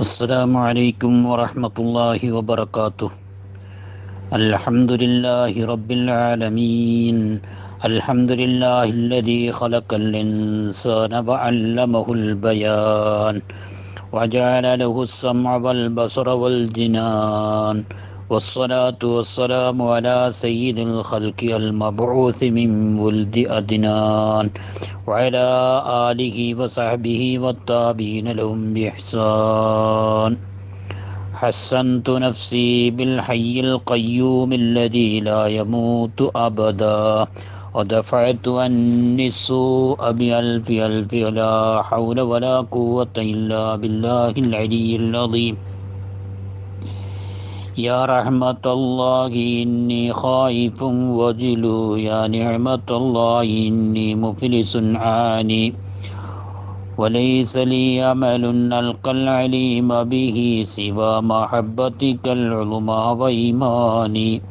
السلام عليكم ورحمة الله وبركاته. الحمد لله رب العالمين. الحمد لله الذي خلق الإنسان وعلمه البيان. وجعل له السمع والبصر والجنان. والصلاة والسلام على سيد الخلق المبعوث من ولد أدنان وعلى آله وصحبه والتابعين لهم بإحسان. حسنت نفسي بالحي القيوم الذي لا يموت أبدا. ودفعت عني السوء بألف ألف لا حول ولا قوة إلا بالله العلي العظيم. يا رحمة الله إني خائف وجلو. يا نعمة الله إني مفلس عاني. وليس لي أمل ألقى العليم به سوى محبتك العظمى وإيماني.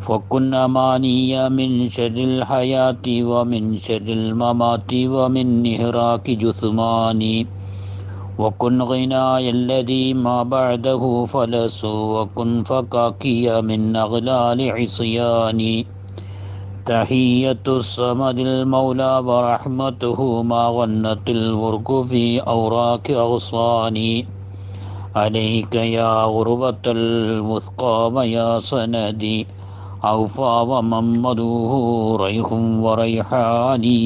فكن أماني من شر الحياة ومن شر الممات ومن نهراك جثماني. وكن غناي الذي ما بعده فلس وكن فكاكي من أغلال عصياني. تحية الصمد المولى ورحمته ما غنت الورق في أوراك أغصاني. عليك يا غربة المثقام يا سندي أوفى وممدوه ريح وريحاني.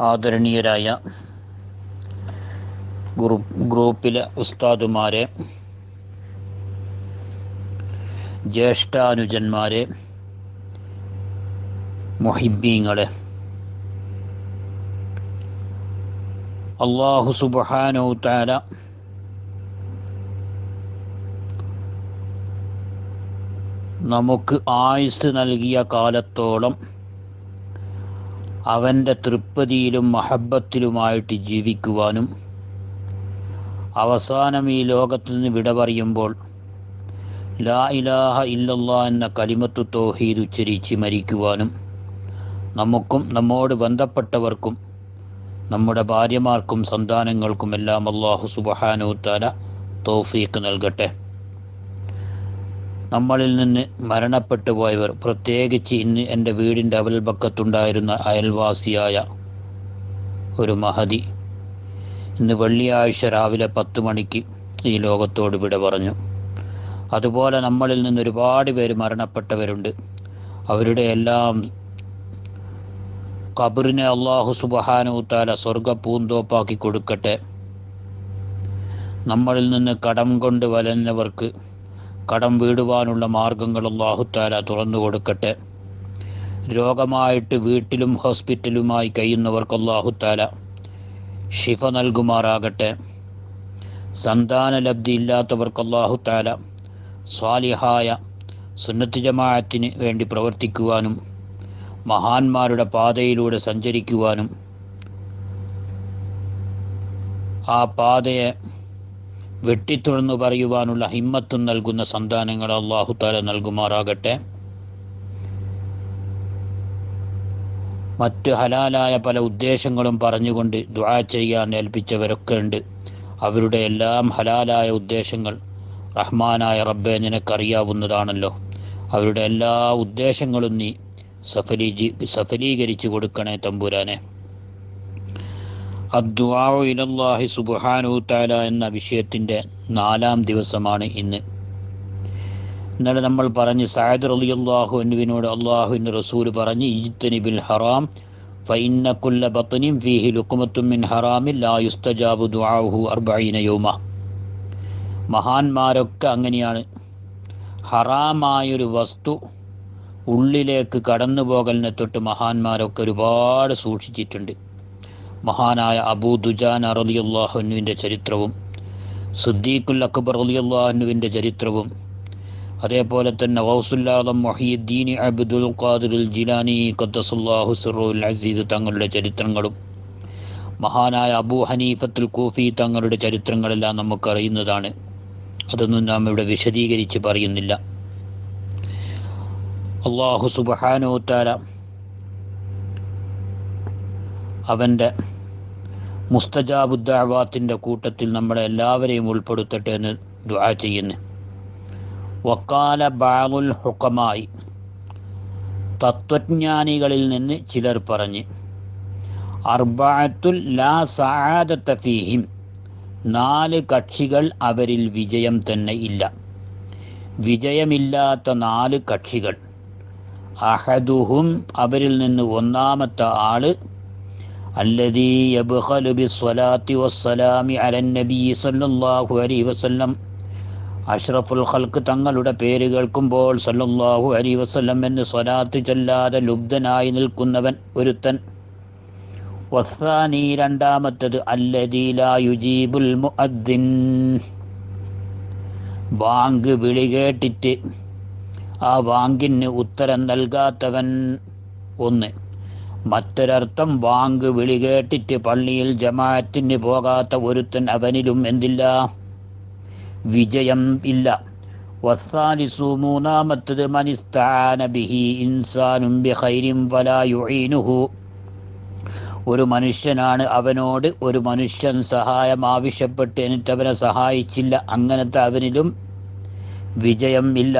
ആദരണീയരായ ഗ്രൂപ്പ് ഗ്രൂപ്പിലെ ഉസ്താദുമാരെ ജ്യേഷ്ഠാനുജന്മാരെ മൊഹിബീങ്ങളെ. അള്ളാഹു സുബാനോ താര നമുക്ക് ആയുസ് നൽകിയ കാലത്തോളം അവന്റെ തൃപ്തിയിലും മഹബത്തിലുമായിട്ട് ജീവിക്കുവാനും അവസാനം ഈ ലോകത്തു നിന്ന് വിട പറയുമ്പോൾ ലാ ഇലാഹ ഇല്ലല്ലാ എന്ന കലിമത്തു തോഹീദ് ഉച്ചരിച്ച് മരിക്കുവാനും നമുക്കും നമ്മോട് ബന്ധപ്പെട്ടവർക്കും നമ്മുടെ ഭാര്യമാർക്കും സന്താനങ്ങൾക്കും എല്ലാം അള്ളാഹു സുബഹാനു താല തോഫീക്ക് നൽകട്ടെ. നമ്മളിൽ നിന്ന് മരണപ്പെട്ടു പോയവർ. പ്രത്യേകിച്ച് ഇന്ന് എന്റെ വീടിന്റെ അവൽപക്കത്തുണ്ടായിരുന്ന അയൽവാസിയായ ഒരു മഹതി ഇന്ന് വെള്ളിയാഴ്ച രാവിലെ പത്ത് മണിക്ക് ഈ ലോകത്തോട് വിട പറഞ്ഞു. അതുപോലെ നമ്മളിൽ നിന്ന് ഒരുപാട് പേര് മരണപ്പെട്ടവരുണ്ട്. അവരുടെ എല്ലാം ഖബറിനെ അള്ളാഹു സുബഹാനൂത്താല സ്വർഗ പൂന്തോപ്പാക്കി കൊടുക്കട്ടെ. നമ്മളിൽ നിന്ന് കടം കൊണ്ട് വലഞ്ഞവർക്ക് കടം വീടുവാനുള്ള മാർഗങ്ങൾ അള്ളാഹുത്താല തുറന്നു കൊടുക്കട്ടെ. രോഗമായിട്ട് വീട്ടിലും ഹോസ്പിറ്റലുമായി കഴിയുന്നവർക്ക് അള്ളാഹുത്താല ഷിഫ നൽകുമാറാകട്ടെ. സന്താന ലബ്ധി ഇല്ലാത്തവർക്ക് അള്ളാഹുത്താല സ്വാലിഹായ സുന്നത്ത് വേണ്ടി പ്രവർത്തിക്കുവാനും മഹാന്മാരുടെ പാതയിലൂടെ സഞ്ചരിക്കുവാനും ആ പാതയെ വെട്ടിത്തുറന്നു പറയുവാനുള്ള ഹിമ്മത്തും നൽകുന്ന സന്താനങ്ങൾ അള്ളാഹു താല നൽകുമാറാകട്ടെ. മറ്റ് ഹലാലായ പല ഉദ്ദേശങ്ങളും പറഞ്ഞുകൊണ്ട് ദുആ ചെയ്യാൻ ഏൽപ്പിച്ചവരൊക്കെ ഉണ്ട്. അവരുടെ എല്ലാം ഹലാലായ ഉദ്ദേശങ്ങൾ റഹ്മാനായ റബ്ബെ നിനക്കറിയാവുന്നതാണല്ലോ. അവരുടെ എല്ലാ ഉദ്ദേശങ്ങളും നീ സഫലീജി സഫലീകരിച്ചു കൊടുക്കണേ തമ്പുരാനെ. അദ്വാഉ ഇലല്ലാഹി സുബ്ഹാനഹു തആല എന്ന വിഷയത്തിന്റെ നാലാം ദിവസമാണ് ഇന്ന്. ഇന്നലെ നമ്മൾ പറഞ്ഞ് സായദ് സഅദ് റളിയല്ലാഹു അൻഹുവിനോട് അള്ളാഹുവിന്റെ റസൂൽ പറഞ്ഞ് ഇജ്തനിബിൽ ഹറാം ഫൈന്ന കുല്ല ബത്തനിം ഫീഹി ലുക്കുമത്തും മിൻ ഹറാമിൻ ലാ യുസ്തജാബു ദുആഉഹു അർബഈന യൗമ. മഹാന്മാരൊക്കെ അങ്ങനെയാണ്. ഹറാമായൊരു വസ്തു ഉള്ളിലേക്ക് കടന്നു പോകലിനെ തൊട്ട് മഹാന്മാരൊക്കെ ഒരുപാട് സൂക്ഷിച്ചിട്ടുണ്ട്. മഹാനായ അബൂ ദുജാൻ അറലിയുല്ലാഹുനുവിന്റെ ചരിത്രവും സിദ്ദീഖുൽ അക്ബർ അലിയുല്ലാഹുനുവിന്റെ ചരിത്രവും അതേപോലെ തന്നെ വൗസുല്ലാദം മൊഹീദ്ദീൻ അബ്ദുൽ ഖാദിറുൽ ജിലാനി ഖദ്ദസുല്ലാഹു സിറുൽ അസീസ് തങ്ങളുടെ ചരിത്രങ്ങളും മഹാനായ അബൂ ഹനീഫത്തുൽ കൂഫി തങ്ങളുടെ ചരിത്രങ്ങളെല്ലാം നമുക്കറിയുന്നതാണ്. അതൊന്നും നാം ഇവിടെ വിശദീകരിച്ച് പറയുന്നില്ല. അള്ളാഹു സുബഹാനോത്താല അവന്റെ മുസ്തജാബുദ്ദാവാത്തിന്റെ കൂട്ടത്തിൽ നമ്മളെ എല്ലാവരെയും ഉൾപ്പെടുത്തട്ടെ എന്ന് ദുആ ചെയ്യുന്നു. വക്കാല ബാഗുൽ ഹുക്കമായി തത്വജ്ഞാനികളിൽ നിന്ന് ചിലർ പറഞ്ഞ് അർബാത്തുൽ ലാ സആദത്ത ഫീഹിം നാല് കക്ഷികൾ അവരിൽ വിജയം തന്നെ ഇല്ല. വിജയമില്ലാത്ത നാല് കക്ഷികൾ അഹദുഹും അവരിൽ നിന്ന് ഒന്നാമത്തെ ആൾ അല്ലദീ യബ്ഖലു والسلام വസ്സലാമി അലൻ صلى സല്ലല്ലാഹു അലൈഹി വസല്ലം അഷ്റഫുൽ ഖൽക്ക് തങ്ങളുടെ പേര് കേൾക്കുമ്പോൾ സല്ലല്ലാഹു അലൈഹി വസല്ലം എന്ന് സ്വലാത്ത് ചൊല്ലാതെ ലുബ്ധനായി നിൽക്കുന്നവൻ ഒരുത്തൻ. വസ്സാനി രണ്ടാമത്തത് യുജീബുൽ മുഅദ്ദിൻ. വാങ്ക് വിളി കേട്ടിട്ട് ആ വാങ്കിന് ഉത്തരം നൽകാത്തവൻ ഒന്ന്. മറ്റൊരർത്ഥം വാങ്ക് വിളി കേട്ടിട്ട് പള്ളിയിൽ ജമാഅത്തിന് പോകാത്ത ഒരുത്തൻ അവനിലും എന്തില്ല? വിജയം ഇല്ല. വസ്സാലിസു മൂന്നാമത്തത് മനിസ്ഥാനബിഹി ഇൻസാനും ബിഹൈരിം വലാ യുഈനുഹു. ഒരു മനുഷ്യനാണ് അവനോട് ഒരു മനുഷ്യൻ സഹായം ആവശ്യപ്പെട്ട് എന്നിട്ട് അവനെ സഹായിച്ചില്ല. അങ്ങനത്തെ അവനിലും വിജയം ഇല്ല.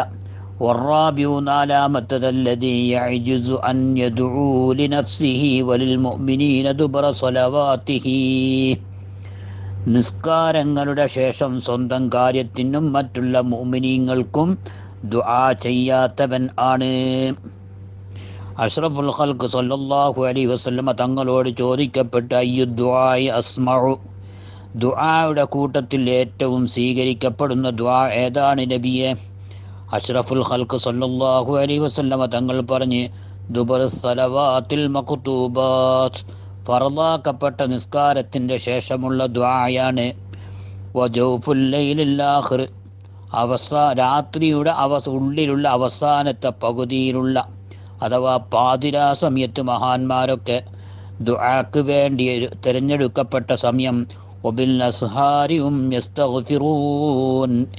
والرابع നാലാമത്തത് الذي يعجز أن يدعو لنفسه وللمؤمنين دبر صلواته നിസ്കാരങ്ങളുടെ ശേഷം സ്വന്തം കാര്യത്തിനും മറ്റുള്ള മുഅ്മിനീങ്ങൾക്കും ദുആ ചെയ്യാത്തവൻ ആണ് അഷ്റഫുൽ ഖൽക്ക് സല്ലല്ലാഹു അലൈഹി വസല്ലമ തങ്ങളോട് ചോദിക്കപ്പെട്ട അയ്യു ദുആയി അസ്മഉ ദുആയുടെ കൂട്ടത്തിൽ ഏറ്റവും സ്വീകരിക്കപ്പെടുന്ന ദുആ ഏതാണ് നബിയെ അഷ്റഫുൽ ഖൽക്ക് സല്ലല്ലാഹു അലൈഹി വസല്ലമ തങ്ങൾ പറഞ്ഞ് ദുബർ സലവാത്തിൽ മക്തൂബാത്ത് ഫറലാക്കപ്പെട്ട നിസ്കാരത്തിന്റെ ശേഷമുള്ള ദ്വായാണ് വജൗഫുല്ലയിലാഹർ അവസാ രാത്രിയുടെ അവസ ഉള്ളിലുള്ള അവസാനത്തെ പകുതിയിലുള്ള അഥവാ പാതിരാ സമയത്ത് മഹാന്മാരൊക്കെ ദുആക്ക് വേണ്ടി തിരഞ്ഞെടുക്കപ്പെട്ട സമയം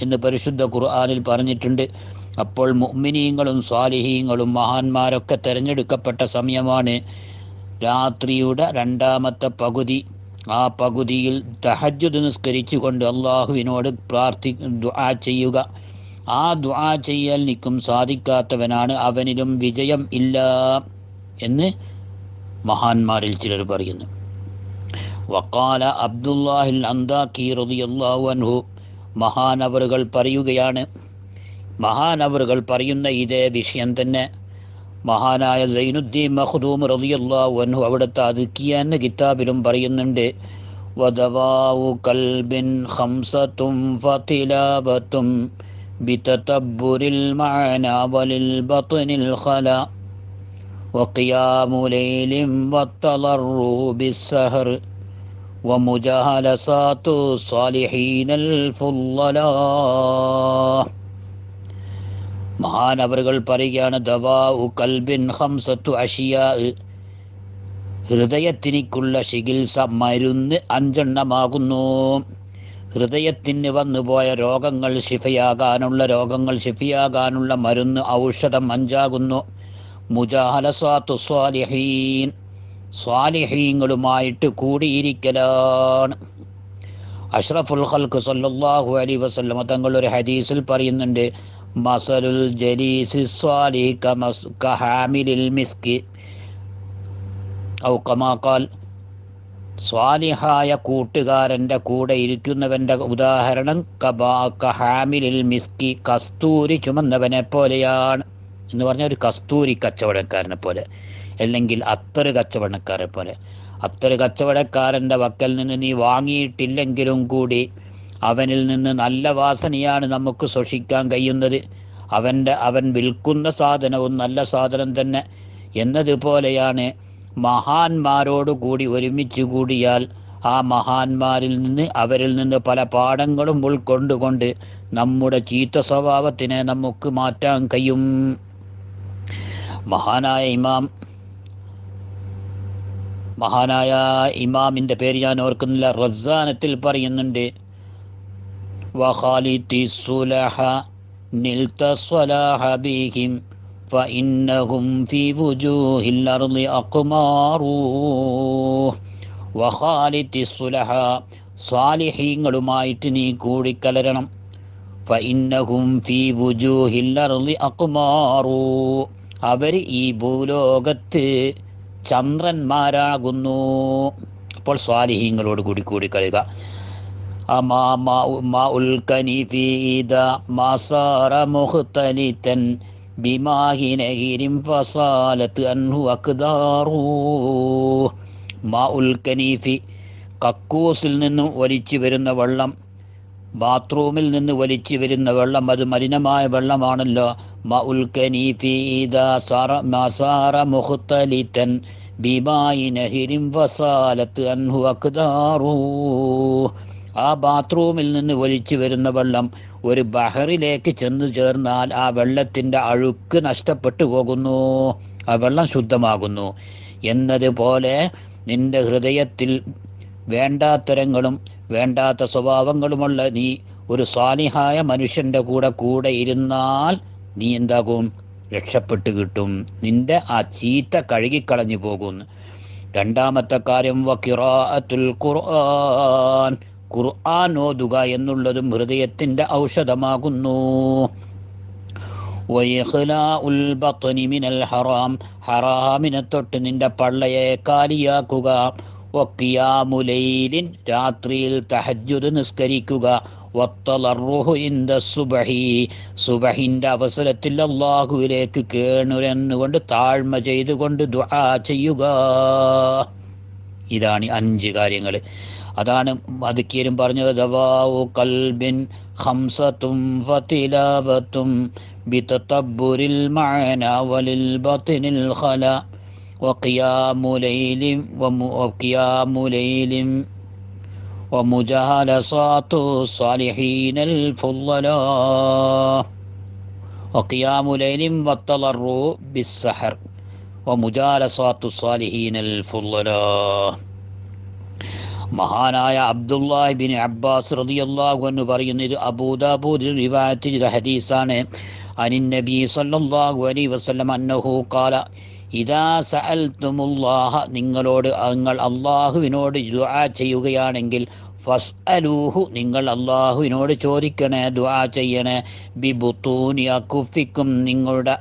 എന്ന് പരിശുദ്ധ ഖുർആാനിൽ പറഞ്ഞിട്ടുണ്ട്. അപ്പോൾ മുഅ്മിനീങ്ങളും സ്വാലിഹീങ്ങളും മഹാന്മാരൊക്കെ തിരഞ്ഞെടുക്കപ്പെട്ട സമയമാണ് രാത്രിയുടെ രണ്ടാമത്തെ പകുതി. ആ പകുതിയിൽ തഹജ്ജുദ് നിസ്കരിച്ചുകൊണ്ട് അള്ളാഹുവിനോട് പ്രാർത്ഥി ദ്വാ ചെയ്യുക. ആ ദ്വാ ചെയ്യൽ നിൽക്കും സാധിക്കാത്തവനാണ് അവനിലും വിജയം ഇല്ല എന്ന് മഹാന്മാരിൽ ചിലർ പറയുന്നു. വക്കാല അബ്ദുല്ലാഹിൽ അന്താക്കി റളിയല്ലാഹു അൻഹു മഹാനവറുകൾ പറയുകയാണ് മഹാനവറുകൾ പറയുന്ന ഇതേ വിഷയം തന്നെ മഹാനായ സൈനുദ്ദീൻ മഖ്ദൂം റളിയല്ലാഹു അൻഹു അവിടുത്തെ അതുക്കിയ എന്ന കിതാബിലും പറയുന്നുണ്ട് വദവാഉ കൽബിൻ ഖംസത്തും ഫതിലാബത്തും بتتبر المعنى وللبطن الخلا وقيام ليل والتضرع بالسهر ومجالسات الصالحين الفضلاء മഹാനവറുകൾ പറയുകയാണ് ദവാ ഉ കൽബിൻ ഹംസത്തു അഷിയാ ഹൃദയത്തിനിക്കുള്ള ചികിത്സ മരുന്ന് അഞ്ചെണ്ണമാകുന്നു ഹൃദയത്തിന് വന്നുപോയ രോഗങ്ങൾ ശിഫയാകാനുള്ള രോഗങ്ങൾ ശിഫയാകാനുള്ള മരുന്ന് ഔഷധം അഞ്ചാകുന്നു മുജാഹലസാത്തു സ്വാലിഹീൻ സ്വാലിഹീങ്ങളുമായിട്ട് കൂടിയിരിക്കലാണ്. അഷ്റഫുൽ ഖൽക്ക് സല്ലല്ലാഹു അലൈഹി വസല്ലമ തങ്ങൾ ഒരു ഹദീസിൽ പറയുന്നുണ്ട് മസലുൽ ജലീസി സ്വാലി കഹാമിലിൽ മിസ്കി. ഔ സ്വാലിഹായ കൂട്ടുകാരന്റെ കൂടെ ഇരിക്കുന്നവന്റെ ഉദാഹരണം കബാ കഹാമിലിൽ മിസ്കി കസ്തൂരി ചുമന്നവനെ പോലെയാണ്. എന്ന് പറഞ്ഞ ഒരു കസ്തൂരി കച്ചവടക്കാരനെ പോലെ. അല്ലെങ്കിൽ അത്തറ് കച്ചവടക്കാരെ പോലെ. അത്തറ് കച്ചവടക്കാരന്റെ വക്കൽ നിന്ന് നീ വാങ്ങിയിട്ടില്ലെങ്കിലും കൂടി അവനിൽ നിന്ന് നല്ല വാസനയാണ് നമുക്ക് സൂക്ഷിക്കാൻ കഴിയുന്നത്. അവന്റെ അവൻ വിൽക്കുന്ന സാധനവും നല്ല സാധനം തന്നെ എന്നതുപോലെയാണ് മഹാന്മാരോട് കൂടി ഒരുമിച്ച് കൂടിയാൽ ആ മഹാന്മാരിൽ നിന്ന് അവരിൽ നിന്ന് പല പാഠങ്ങളും ഉൾക്കൊണ്ടുകൊണ്ട് നമ്മുടെ ചീത്ത സ്വഭാവത്തിനെ നമുക്ക് മാറ്റാൻ കഴിയും. മഹാനായ ഇമാം മഹാനായ ഇമാമിന്റെ പേര് ഞാൻ ഓർക്കുന്നില്ല. റസാനത്തിൽ പറയുന്നുണ്ട് സ്വാലിഹീങ്ങളുമായിട്ട് നീ കൂടിക്കലരണം. ഫഇന്നഹും ഫീ വുജൂഹിൽ അർളി അവർ ഈ ഭൂലോകത്ത് ചന്ദ്രന്മാരാകുന്നു. അപ്പോൾ സ്വാലിഹീങ്ങളോട് കൂടി കൂടി ഉൽക്കനീഫി കക്കൂസിൽ നിന്നും ഒലിച്ചു വരുന്ന വെള്ളം ബാത്റൂമിൽ നിന്ന് വലിച്ചു വരുന്ന വെള്ളം അത് മലിനമായ വെള്ളമാണല്ലോ. ബിമായി നഹിരിം ഫസാലത്ത് അൻഹു അക്ദാറു. ആ ബാത്റൂമിൽ നിന്ന് ഒലിച്ചു വരുന്ന വെള്ളം ഒരു ബഹറിലേക്ക് ചെന്ന് ചേർന്നാൽ ആ വെള്ളത്തിന്റെ അഴുക്ക് നഷ്ടപ്പെട്ടു പോകുന്നു. ആ വെള്ളം ശുദ്ധമാകുന്നു. എന്നതുപോലെ നിന്റെ ഹൃദയത്തിൽ വേണ്ടാത്തരങ്ങളും വേണ്ടാത്ത സ്വഭാവങ്ങളുമുള്ള നീ ഒരു സ്വാലിഹായ മനുഷ്യന്റെ കൂടെ കൂടെ ഇരുന്നാൽ നീ എന്താകും? രക്ഷപ്പെട്ട് കിട്ടും. നിന്റെ ആ ചീത്ത കഴുകിക്കളഞ്ഞു പോകും. രണ്ടാമത്തെ കാര്യം വക്കിറാഅത്തുൽ ഖുർആൻ. ഖുർആൻ ഓതുക എന്നുള്ളതും ഹൃദയത്തിന്റെ ഔഷധമാകുന്നു. മിനൽ ഹറാം. ഹറാമിനെ തൊട്ട് നിന്റെ പള്ളയെ കാലിയാക്കുക. രാത്രിയിൽ തഹജ്ജുദ് നിസ്കരിക്കുക. വത്തലറുഹു ഇന്ത സുബഹി. സുബഹിന്റെ അവസരത്തിൽ അള്ളാഹുവിലേക്ക് കേണുരന്നുകൊണ്ട് താഴ്മ ചെയ്തുകൊണ്ട് ദുആ ചെയ്യുക. ഇതാണ് അഞ്ച് കാര്യങ്ങൾ അതാണ് മതുക്കിയരും പറഞ്ഞത് ദവാവു കൽബിൻ ഹംസത്തും ഫതിലാബത്തും ബിതത്തബ്ബുരിൽ മഅന വലിൽ ബത്നിൽ ഖല വഖിയാമു ലൈലിൻ വഖിയാമു ലൈലിൻ ومجالسات الصالحين الفضلاء وقيام ليل والتضرع بالسحر ومجالسات الصالحين الفضلاء മഹാനായ അബ്ദുല്ലാഹിബിൻ അബ്ബാസ് റളിയല്ലാഹു അൻഹു പറയുന്നു ഇത് അബൂദാബൂദിൽ റിവായത്ത് ചെയ്ത ഹദീസാണ് അനിൻ നബി സല്ലല്ലാഹു അലൈഹി വസല്ലം അന്നഹു ഖാല ഇദാ സഅൽതുമുല്ലാഹ നിങ്ങളോട് നിങ്ങൾ അള്ളാഹുവിനോട് ദുആ ചെയ്യുകയാണെങ്കിൽ ഫസ് അലൂഹു നിങ്ങൾ അള്ളാഹുവിനോട് ചോദിക്കണേ ദുആ ചെയ്യണേ. ബിബുത്തൂനി അക്കുഫിക്കും നിങ്ങളുടെ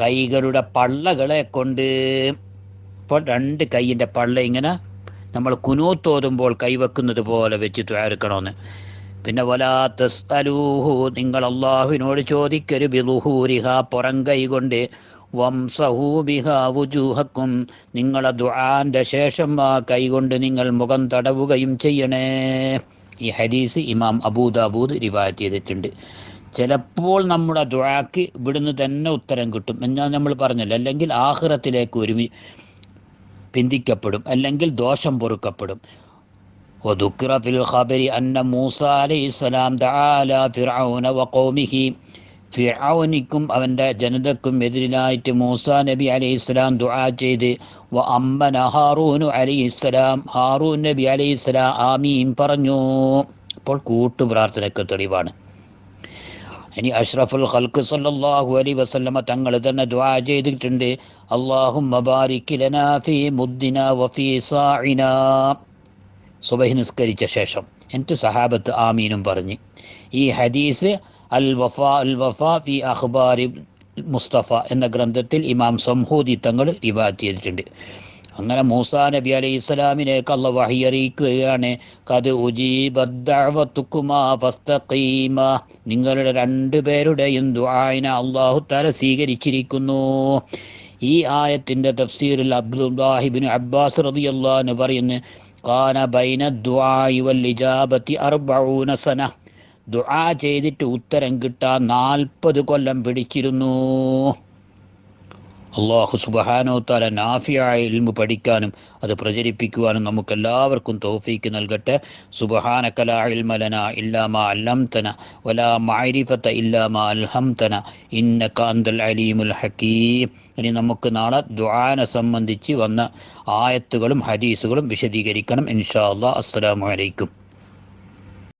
കൈകളുടെ പള്ളകളെ കൊണ്ട്. ഇപ്പോൾ രണ്ട് കൈയിന്റെ പള്ള ഇങ്ങനെ നമ്മൾ കുനൂത്തോതുമ്പോൾ കൈവെക്കുന്നത് പോലെ വെച്ച് തയ്യാറെടുക്കണമെന്ന് പിന്നെ വലാത്തസ് അലൂഹു നിങ്ങൾ അള്ളാഹുവിനോട് ചോദിക്കരു ബിലുഹൂരിഹ പുറം കൈ കൊണ്ട് വംസഹൂബിഹ വുജൂഹക്കും നിങ്ങളെ ദുആന്റെ ശേഷം ആ കൈകൊണ്ട് നിങ്ങൾ മുഖം തടവുകയും ചെയ്യണേ ഈ ഹദീസ് ഇമാം അബൂദാബൂദ് റിവായത്ത് ചെയ്തിട്ടുണ്ട് ചിലപ്പോൾ നമ്മുടെ ദുആക്ക് ഇവിടുന്ന് തന്നെ ഉത്തരം കിട്ടും എന്നാൽ നമ്മൾ പറഞ്ഞല്ലോ അല്ലെങ്കിൽ ആഹ്റത്തിലേക്ക് ഒരുമി പിന്തിക്കപ്പെടും അല്ലെങ്കിൽ ദോഷം പൊറുക്കപ്പെടും وذكر في الخبر أن موسى عليه السلام دعا على فرعون وقومه ഫിറൌനിക്കും അവന്റെ ജനതക്കും എതിരിലായിട്ട് മൂസ നബി അലൈഹി ഇസ്ലാം ദുആ ചെയ്ത് വ അമ്മന ഹാറൂനു അലൈഹി ഇസ്ലാം ഹാറൂൻ നബി അലൈഹി ഇസ്ലാം ആമീൻ പറഞ്ഞു. അപ്പോൾ കൂട്ടു പ്രാർത്ഥനയ്ക്ക് തെളിവാണ്. ഇനി അഷ്റഫുൽ ഖൽക്ക് സല്ലല്ലാഹു അലൈഹി വസല്ലമ തങ്ങൾ തന്നെ ദുആ ചെയ്തിട്ടുണ്ട്. അല്ലാഹുമ്മ ബാരിക് ലനാ ഫീ മുദ്ദിന ഫീ സാഇന. സുബഹി നിസ്കരിച്ച ശേഷം എന്നിട്ട് സഹാബത്ത് ആമീനും പറഞ്ഞ്. ഈ ഹദീസ് അൽ വഫ അൽ വഫ ഫി അഖ്ബാരി മുസ്തഫ എന്ന ഗ്രന്ഥത്തിൽ ഇമാം സംഹൂദി തങ്ങൾ റിവാറ്റ് ചെയ്തിട്ടുണ്ട്. അങ്ങനെ മൂസാ നബി അലൈഹി ഇസ്ലാമിനെ കള്ള വഹി അറിയിക്കുകയാണ് കത് ഉജീബദ്ദഅവത്തുക്കുമാ നിങ്ങളുടെ രണ്ടുപേരുടെയും ദുആന അള്ളാഹു തല സ്വീകരിച്ചിരിക്കുന്നു. ഈ ആയത്തിന്റെ തഫ്സീറിൽ അബ്ദുല്ലാഹിബിൻ അബ്ബാസ് അൻഹു പറയുന്നു കാന ബൈന ദുആഇ വൽ ഇജാബത്തി അർബഊന സന. ദുആ ചെയ്തിട്ട് ഉത്തരം കിട്ടാൻ നാൽപ്പത് കൊല്ലം പിടിച്ചിരുന്നു. അള്ളാഹു സുബഹാനോ താല നാഫിയായ ഇൽമു പഠിക്കാനും അത് പ്രചരിപ്പിക്കുവാനും നമുക്കെല്ലാവർക്കും തോഫീക്ക് നൽകട്ടെ. സുബഹാന കലാ ഇൽമലന ലനാ ഇല്ലാ മാ അല്ലംതന വലാ മഅരിഫത ഇല്ലാമ അൽഹംതന ഇന്നക കാന്തൽ അലീമുൽ ഹക്കീം. ഇനി നമുക്ക് നാളെ ദുആനെ സംബന്ധിച്ച് വന്ന ആയത്തുകളും ഹദീസുകളും വിശദീകരിക്കണം ഇൻഷാ അല്ലാ അസ്സലാമു അലൈക്കും.